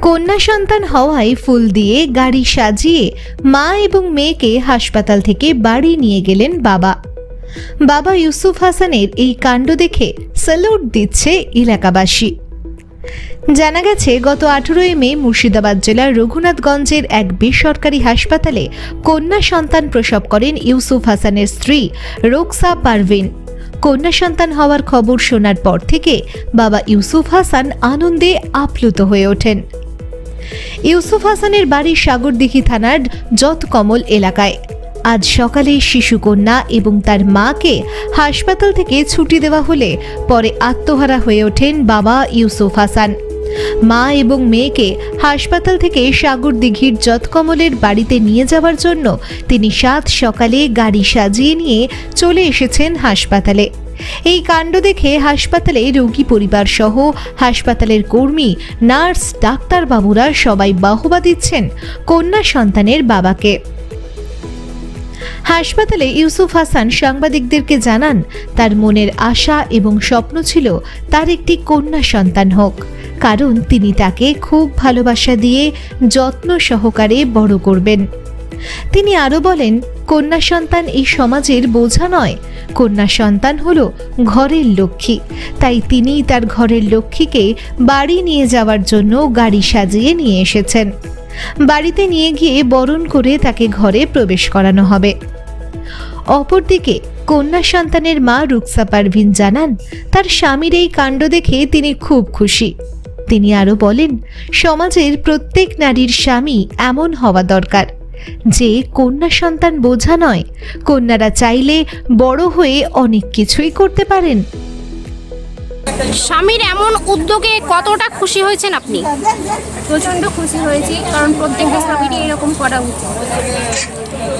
কন্যা সন্তান হওয়ায় ফুল দিয়ে গাড়ি সাজিয়ে মা এবং মেয়েকে হাসপাতাল থেকে বাড়ি নিয়ে গেলেন বাবা। বাবা ইউসুফ হাসানের এই কাণ্ড দেখে স্যালুট দিচ্ছে এলাকাবাসী। জানা গেছে, গত আঠেরোই মে মুর্শিদাবাদ জেলার রঘুনাথগঞ্জের এক বেসরকারি হাসপাতালে কন্যা সন্তান প্রসব করেন ইউসুফ হাসানের স্ত্রী রোকসা পারভিন। কন্যা সন্তান হওয়ার খবর শোনার পর থেকে বাবা ইউসুফ হাসান আনন্দে আপ্লুত হয়ে ওঠেন। ইউসুফ হাসানের বাড়ি সাগরদিঘি থানার যতকমল এলাকায়। আজ সকালে শিশুকন্যা এবং তার মাকে হাসপাতাল থেকে ছুটি দেওয়া হলে পরে আত্মহারা হয়ে ওঠেন বাবা ইউসুফ হাসান। মা এবং মেয়েকে হাসপাতাল থেকে সাগরদিঘির যৎকমলের বাড়িতে নিয়ে যাওয়ার জন্য তিনি সাত সকালে গাড়ি সাজিয়ে নিয়ে চলে এসেছেন হাসপাতালে। এই কাণ্ড দেখে হাসপাতালে রোগী পরিবার সহ হাসপাতালের কর্মী, নার্স, ডাক্তারবাবুরা সবাই বাহবা দিচ্ছেন কন্যা সন্তানের বাবাকে। হাসপাতালে ইউসুফ হাসান সাংবাদিকদেরকে জানান, তার মনের আশা এবং স্বপ্ন ছিল তার একটি কন্যা সন্তান হোক। কারণ তিনি তাকে খুব ভালোবাসা দিয়ে যত্ন সহকারে বড় করবেন। তিনি আরও বলেন, কন্যা সন্তান এই সমাজের বোঝা নয়। কন্যা সন্তান হল ঘরের লক্ষ্মী। তাই তিনি তার ঘরের লক্ষ্মীকে বাড়ি নিয়ে যাওয়ার জন্য গাড়ি সাজিয়ে নিয়ে এসেছেন। বাড়িতে নিয়ে গিয়ে বরণ করে তাকে ঘরে প্রবেশ করানো হবে। অপরদিকে, কন্যা সন্তানের মা রুকসা পারভিন জানান, তার স্বামীর এই কাণ্ড দেখে তিনি খুব খুশি। তিনি আরও বলেন সমাজের প্রত্যেক নারীর স্বামী এমন হওয়া দরকার। যে কন্যা সন্তান বোঝা নয় কন্যারা চাইলে বড় হয়ে অনেক কিছুই করতে পারেন। স্বামীর এমন উদ্যোগে কতটা খুশি হয়েছেন আপনি? প্রচণ্ড খুশি হয়েছি কারণ প্রত্যেকটা স্বামীরই এরকম করা উচিত।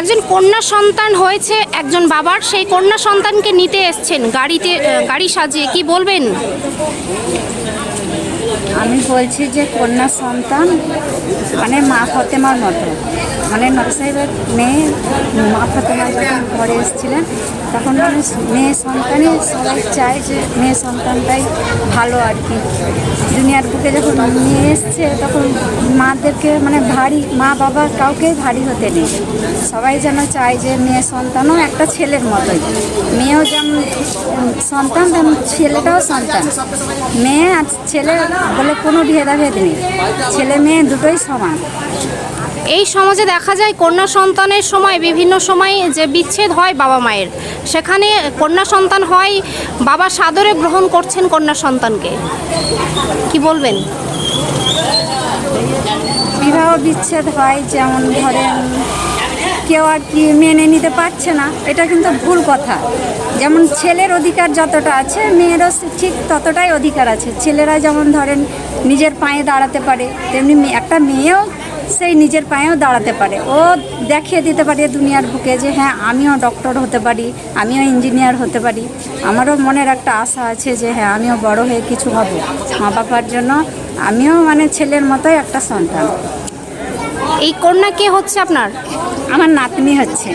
একজন কন্যা সন্তান হয়েছে, একজন বাবার, সেই কন্যা সন্তানকে নিতে এসছেন। গাড়িতে গাড়ি সাজিয়ে কি বলবেন? আমি বলছি যে কন্যা সন্তান মানে মা ফতেমার মতো। মানে নর সাহেবের মেয়ে, মা ফতেমা যখন ঘরে এসেছিলেন, তখন মানে মেয়ে সন্তানই সবাই চায় যে মেয়ে সন্তানটাই ভালো আর কি। দুনিয়ার বুকে যখন নিয়ে এসছে, তখন মাদেরকে মানে ভারী, মা বাবা কাউকে ভারী হতে নেই। সবাই যেন চায় যে মেয়ে সন্তানও একটা ছেলের মতোই। মেয়েও যেমন সন্তান, তেমন ছেলেটাও সন্তান। মেয়ে আর ছেলে বলে কোনো ভেদাভেদ নেই। ছেলে মেয়ে দুটোই সমান। এই সমাজে দেখা যায় কন্যা সন্তানের সময়, বিভিন্ন সময় যে বিচ্ছেদ হয় বাবা মায়ের। সেখানে কন্যা সন্তান হয়, বাবা সাদরে গ্রহণ করছেন কন্যা সন্তানকে। কি বলবেন? বিবাহ বিচ্ছেদ হয় যেমন ধরেন, কেউ আর কি মেনে নিতে পারছে না, এটা কিন্তু ভুল কথা। যেমন ছেলের অধিকার যতটা আছে, মেয়েরও ঠিক ততটাই অধিকার আছে। ছেলেরা যেমন ধরেন, নিজের পায়ে দাঁড়াতে পারে, তেমনি একটা মেয়েও সেই নিজের পায়েও দাঁড়াতে পারে। ও দেখিয়ে দিতে পারে দুনিয়ার বুকে যে হ্যাঁ আমিও ডক্টর হতে পারি আমিও ইঞ্জিনিয়ার হতে পারি। আমারও মনের একটা আশা আছে যে হ্যাঁ আমিও বড় হয়ে কিছু হব। মা বাবার জন্য আমিও মানে ছেলের মতোই একটা সন্তান। এই কন্যা কে হচ্ছে আপনার? আমার নাতনি হচ্ছে।